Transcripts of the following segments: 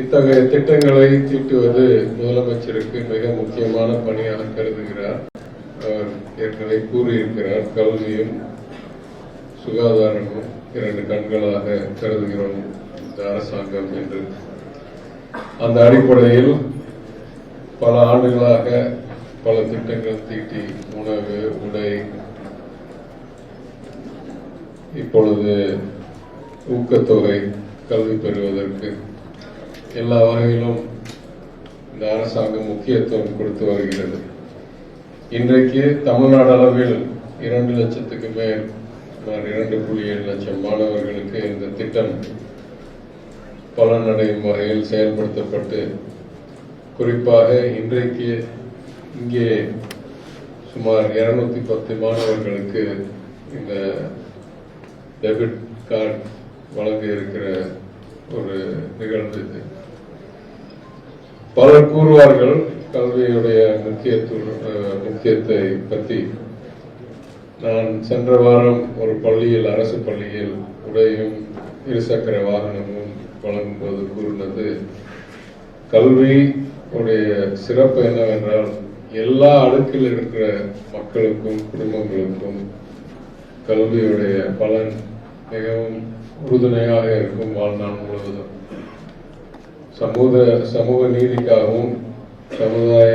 இத்தகைய திட்டங்களை தீட்டுவது முதலமைச்சருக்கு மிக முக்கியமான பணியாக கருதுகிறார். அவர் ஏற்கனவே கூறியிருக்கிறார் கல்வியும் சுகாதாரமும் இரண்டு கண்களாக கருதுகிறோம் இந்த அரசாங்கம் என்று. அந்த அடிப்படையில் பல ஆண்டுகளாக பல திட்டங்கள் தீட்டி உணவு உடை இப்பொழுது ஊக்கத்தொகை கல்வி பெறுவதற்கு எல்லா வகையிலும் இந்த அரசாங்கம் முக்கியத்துவம் கொடுத்து வருகிறது. இன்றைக்கு தமிழ்நாடு அளவில் இரண்டு லட்சத்துக்கு மேல் சுமார் இரண்டு புள்ளி ஏழு லட்சம் மாணவர்களுக்கு இந்த திட்டம் பலனடையும் வகையில் செயல்படுத்தப்பட்டு குறிப்பாக இன்றைக்கு இங்கே சுமார் இருநூத்தி பத்து மாணவர்களுக்கு இந்த டெபிட் கார்டு வழங்க இருக்கிற ஒரு நிகழ்வு இது. பலர் கூறுவார்கள் கல்வியுடைய முக்கியத்துவ முக்கியத்தை பற்றி. நான் சென்ற வாரம் ஒரு பள்ளியில் அரசு பள்ளியில் உடையும் இருசக்கர வாகனமும் வழங்கும்போது கூறினது கல்வி உடைய சிறப்பு என்னவென்றால் எல்லா அடுக்கில் இருக்கிற மக்களுக்கும் குடும்பங்களுக்கும் கல்வியுடைய பலன் மிகவும் உறுதுணையாக இருக்கும் வாழ்நாள் முழுவதும். சமூக சமூக நீதிக்காகவும் சமுதாய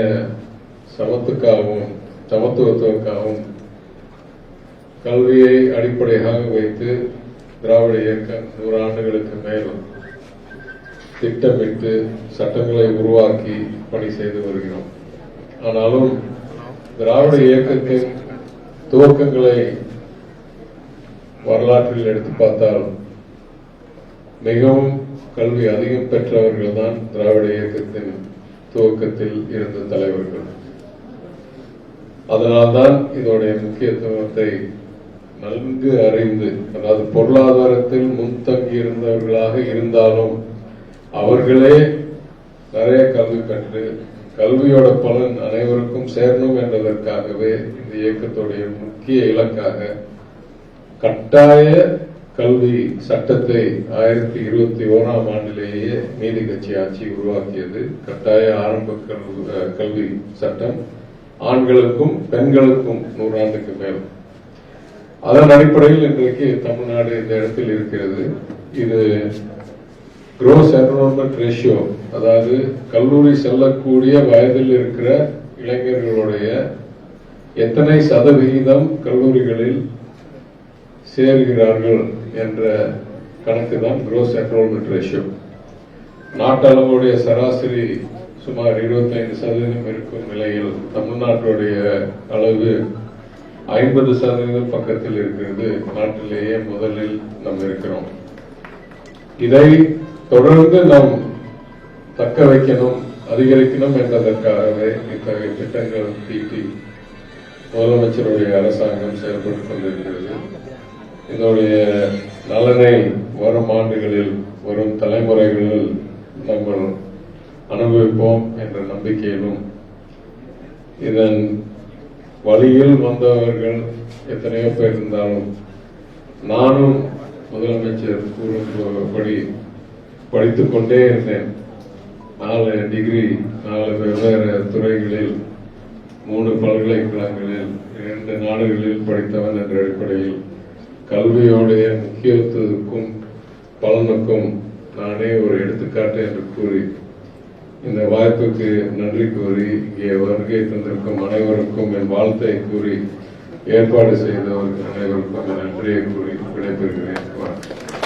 சமத்துக்காகவும் சமத்துவத்துவக்காகவும் கல்வியை அடிப்படையாக வைத்து திராவிட இயக்கம் நூறு ஆண்டுகளுக்கு மேல் திட்டமிட்டு சட்டங்களை உருவாக்கி பணி செய்து வருகிறோம். ஆனாலும் திராவிட இயக்கத்தின் துவக்கங்களை வரலாற்றில் எடுத்து பார்த்தால் மிகவும் கல்வி அதிகம் பெற்றவர்கள் தான் திராவிட இயக்கத்தின் துவக்கத்தில் இருந்த தலைவர்கள். அதனால்தான் இதோடைய முக்கியத்துவத்தை நன்கு அறிந்து அதாவது பொருளாதாரத்தில் முன்தங்கி இருந்தவர்களாக இருந்தாலும் அவர்களே நிறைய கல்வி கற்று கல்வியோட பலன் அனைவருக்கும் சேரணும் என்பதற்காகவே இந்த இயக்கத்துடைய முக்கிய இலக்காக கட்டாய கல்வி சட்டத்தை ஆயிரத்தி இருபத்தி ஓராம் ஆண்டிலேயே நீதி கட்சி ஆட்சி உருவாக்கியது. கட்டாய ஆரம்ப கல்வி கல்வி சட்டம் ஆண்களுக்கும் பெண்களுக்கும் நூறாண்டுக்கு மேல். அதன் அடிப்படையில் இன்றைக்கு தமிழ்நாடு இந்த இடத்தில் இருக்கிறது. இது gross என்ரோல்மெண்ட் ரேஷியோ அதாவது கல்லூரி செல்லக்கூடிய வயதில் இருக்கிற இளைஞர்களுடைய எத்தனை சதவிகிதம் கல்லூரிகளில் சேர்கிறார்கள் என்ற கணக்கு தான் குரோஸ் என்ரோல்மெண்ட் ரேஷியோ நாட்டளவுடைய சராசரி சுமார் 25% சதவீதம் இருக்கும் நிலையில் தமிழ்நாட்டுடைய அளவு ஐம்பது சதவீதம் பக்கத்தில் இருக்கிறது. நாட்டிலேயே முதலில் நாம் இருக்கிறோம். இதை தொடர்ந்து நாம் தக்க வைக்கணும் அதிகரிக்கணும் என்பதற்காகவே இத்தகைய திட்டங்கள் தீட்டி முதலமைச்சருடைய அரசாங்கம் செயல்பட்டுக் கொண்டிருக்கிறது. இதனுடைய நலனை வரும் ஆண்டுகளில் வரும் தலைமுறைகளில் நம்ம அனுபவிப்போம் என்ற நம்பிக்கையிலும் இதன் வழியில் வந்தவர்கள் எத்தனையோ பேர் இருந்தாலும் நானும் முதலமைச்சர் கூறும்படி படித்துக் கொண்டே இருந்தேன். நாலு டிகிரி நாலு வெவ்வேறு துறைகளில் மூணு பல்கலைக்கழகங்களில் இரண்டு நாடுகளில் படித்தவன் என்ற அடிப்படையில். கல்வியோடைய முக்கியத்துவத்துக்கும் பலனுக்கும் நானே ஒரு எடுத்துக்காட்டு என்று கூறி இந்த வாய்ப்புக்கு நன்றி கூறி இங்கே வருகை தந்திருக்கும் அனைவருக்கும் என் வாழ்த்தை கூறி ஏற்பாடு செய்தவர்கள் அனைவருக்கும் நன்றியை கூறி விடைபெறுகிறேன். வணக்கம்.